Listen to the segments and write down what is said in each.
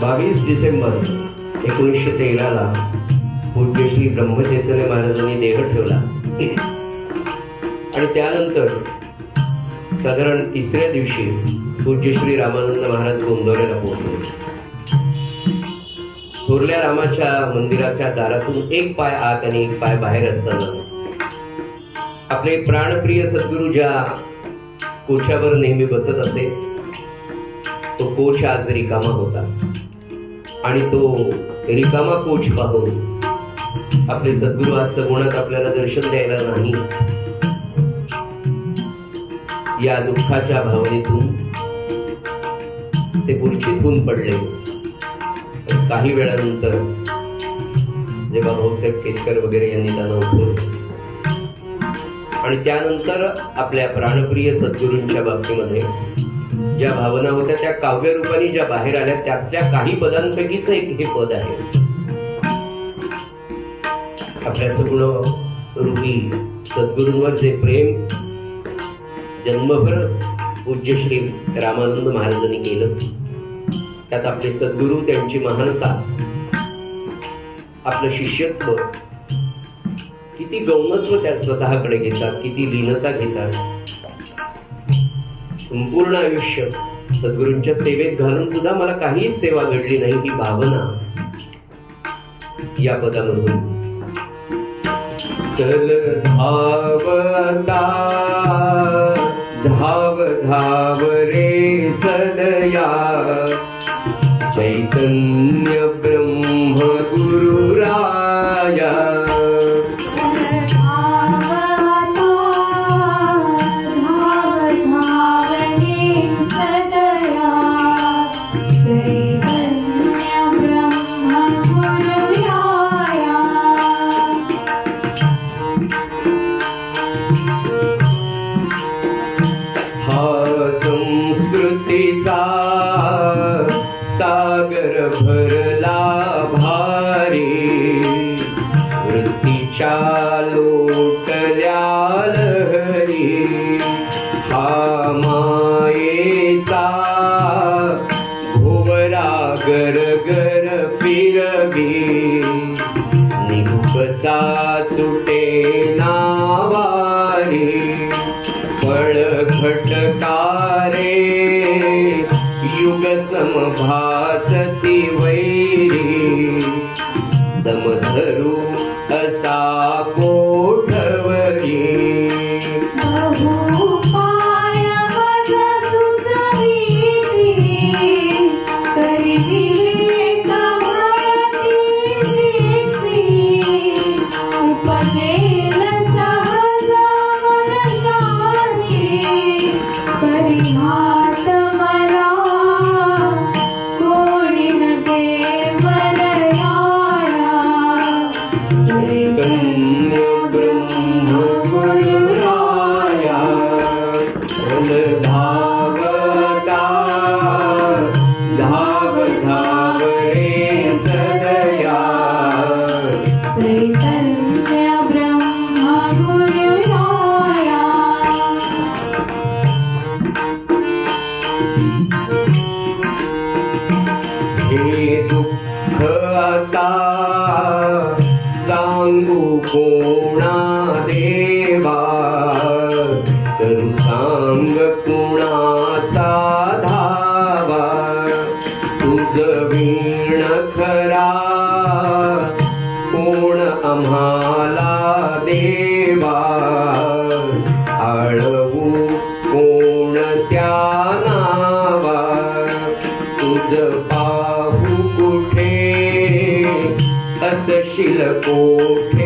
बावीस डिसेंबर एकोणीसशे तेराला पूज्य श्री ब्रह्मचैतन्य महाराजांनी देह ठेवला. आणि त्यानंतर साधारण तिसऱ्या दिवशी पूज्य श्री रामानंद महाराज गोंदवल्याला पोहोचले. थोरल्या रामाच्या मंदिराच्या दारातून एक पाय आत आणि एक पाय बाहेर असताना आपले प्राणप्रिय सद्गुरू ज्या कोशावर नेहमी बसत असे तो कोच आज रिकामा होता आणि तो रिकामा कोच पाहून आपले सद्गुरू आज सगुणात आपल्याला दर्शन द्यायला नाही या दुःखाच्या भावनेतून ते मूर्छित होऊन पडले. पण काही वेळानंतर जेव्हा भाऊसाहेब केतकर वगैरे यांनी त्यांना उठवलं आणि त्यानंतर आपल्या प्राणप्रिय सद्गुरूंच्या बाबतीमध्ये ज्या भावना होत्या त्या काव्य रूपाने ज्या बाहेर आल्या त्यातल्या काही पदांपैकीच एक हे पद आहे. आपल्या सगुण रूपी सद्गुरूंवर जे प्रेम जन्मभर पूज्य श्री रामानंद महाराजांनी केलं. त्यात आपले सद्गुरू त्यांची महानता आपलं शिष्यत्व किती गौणत्व त्या स्वतःकडे घेतात किती लीनता घेतात. संपूर्ण आयुष्य सद्गुरूंच्या सेवेत घालून सुद्धा मला काहीच सेवा घडली नाही ही भावना या पदामधून. चल धावता धाव धाव रे सदया चैतन्य घर गर गर फिरवी. निकसा सुटे नावारी. फळ घटकारे युग समभासती वैरी. दमधरू असा कोठवरी. Mom. तुझ पाहू कुठे? असशील कोठे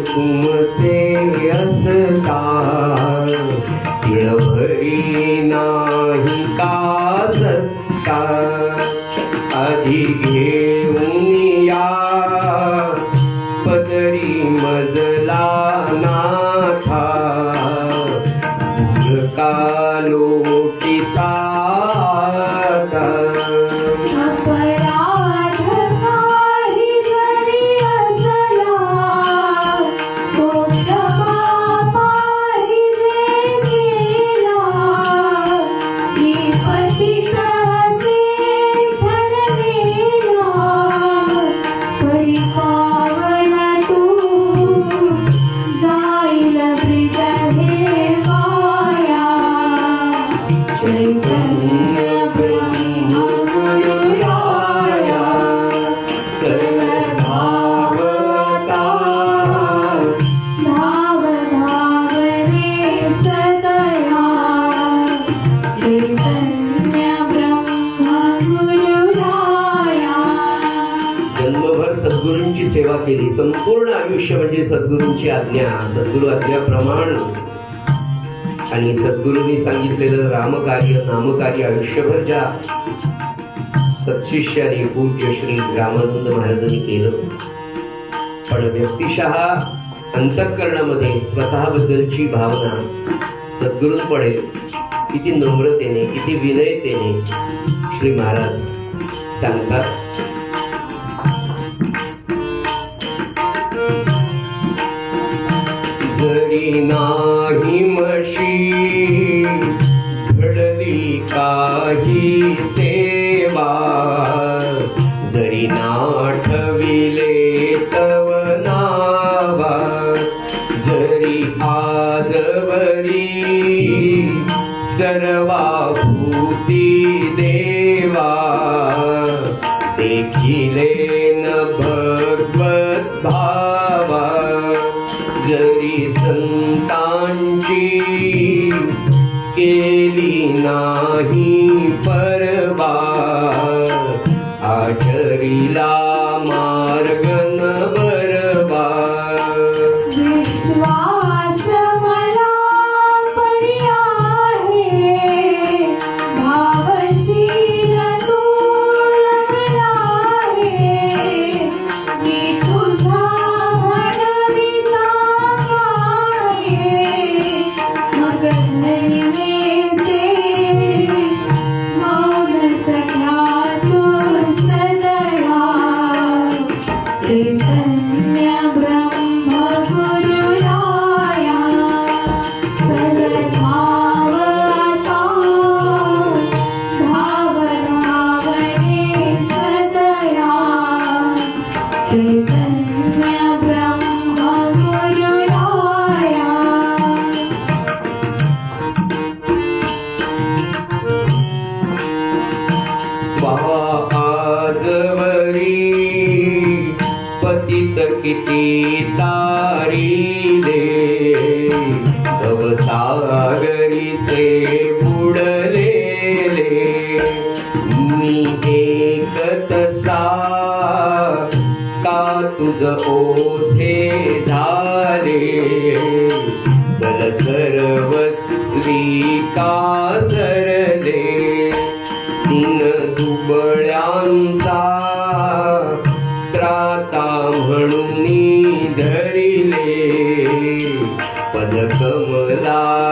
तुमचे असता तिळभरी नाही का सत्ता अधिक सद्गुरूंची केली संपूर्ण आयुष्य म्हणजे सद्गुरूंची आज्ञा सद्गुरू आज्ञाप्रमाण आणि सद्गुरूंनी सांगितलेलं रामकार्य नामकार्य आयुष्यभर ज्या सत्शिष्याने पूज्य श्री रामानंद महाराजांनी केलं. पण व्यक्तिशः अंतःकरणामध्ये स्वतःबद्दलची भावना सद्गुरूंपणे किती नम्रतेने किती विनयतेने श्री महाराज सांगतात. नाही मशी। आचरिला मार्ग किती तारिले सागरीचे बुडलेले. मी एकतसा का तुझ ओझे झाले? बल सर्वस्वी का सरले? दिन दुबळ्यांचा पदकमला ते